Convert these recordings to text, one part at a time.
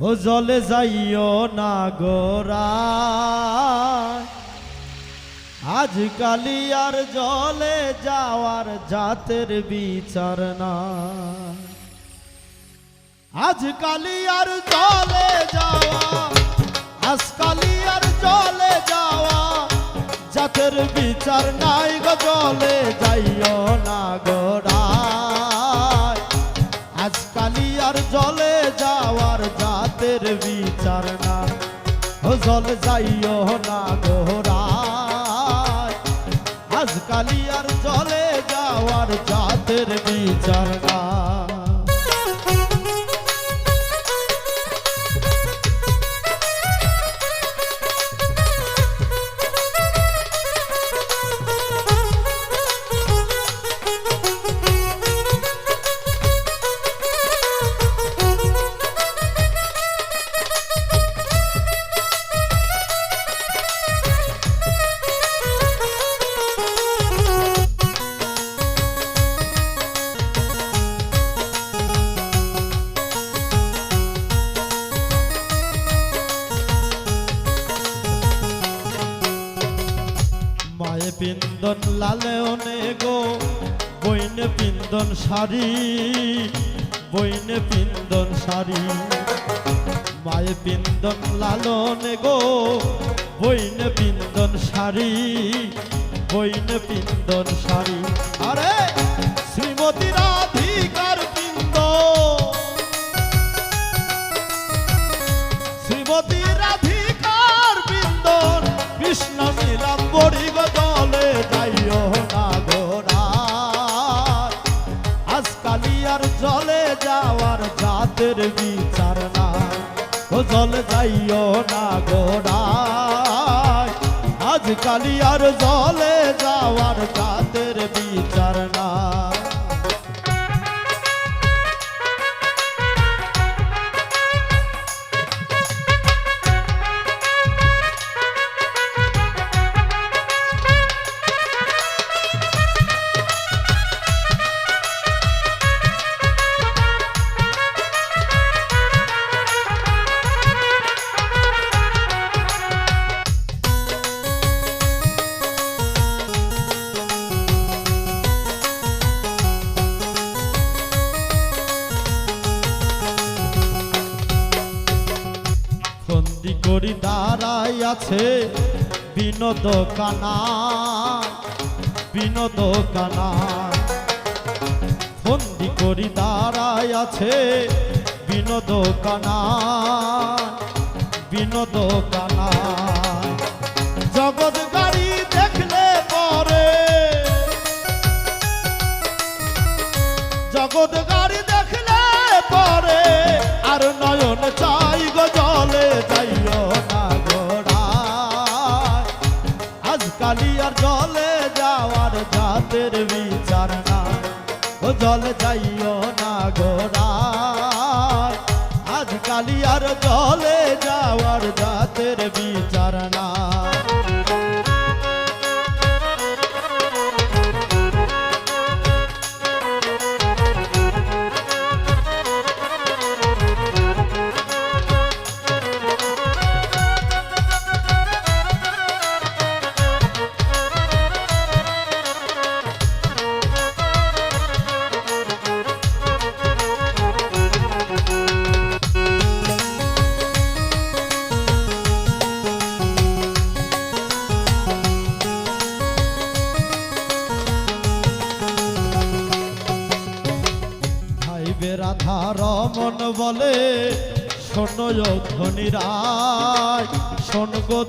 ও জলে যাইও না গোরা আজ কালি আর জলে যাওয়ার জাতের বিচার না আজ কালি আর জলে যাওয়া আজ কালি আর জলে যাওয়া, জাতের বিচার নাই গো জলে যাইও না গোরা জাতের বিচার না। জল যাইও না গোরা আজকালি আর জলে যাওয়ার জাতের বিচার না। পিন্দন লালে অনে গো বইনে পিন্দন শাড়ি, বইনে পিন্দন শাড়ি। মায়ে পিন্দন লালনে গো বইনে পিন্দন শাড়ি, বইনে পিন্দন শাড়ি। আরে, শ্রীমতী রাধিকার পিন্দ শ্রীমতী বিচার না। ও জলে যাইও না গোরা আজকালি আর জলে যাওয়ার জাতের করি দাঁড়াই আছে বিনোদ কানা বিনোদ কানা বন্দি করি দাঁড়াই আছে বিনোদ কানা বিনোদ কানা জগৎ বিচার না। ও জলে যাইও না গোড়া আজকালি আর জলে যাওয়ার জাতের বিচার না। রমন বলে, শোনয় ধনীরা শোন গো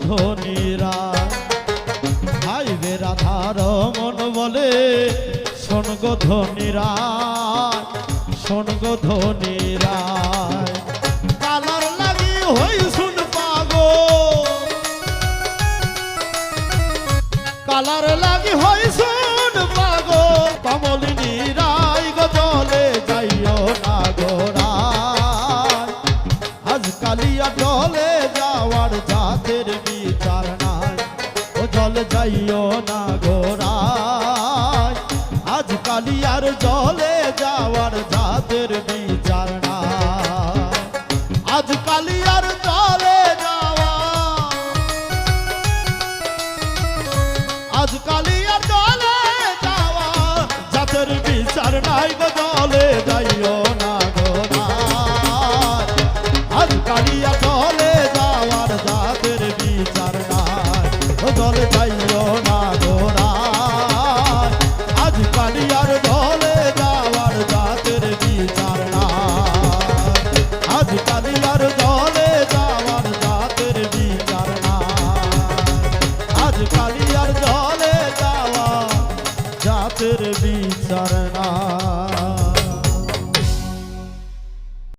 ভাই রে রাধা বলে শোন শোনগো শোন গো ধনিরায়। জল যাইও না গোড়ায় আজ আর জলে যাওয়ার জাতের বিচার না আজ আর জলে যাওয়া আজ আর জলে যাওয়া জাতের বিচার নাই গো পাপের বিচার না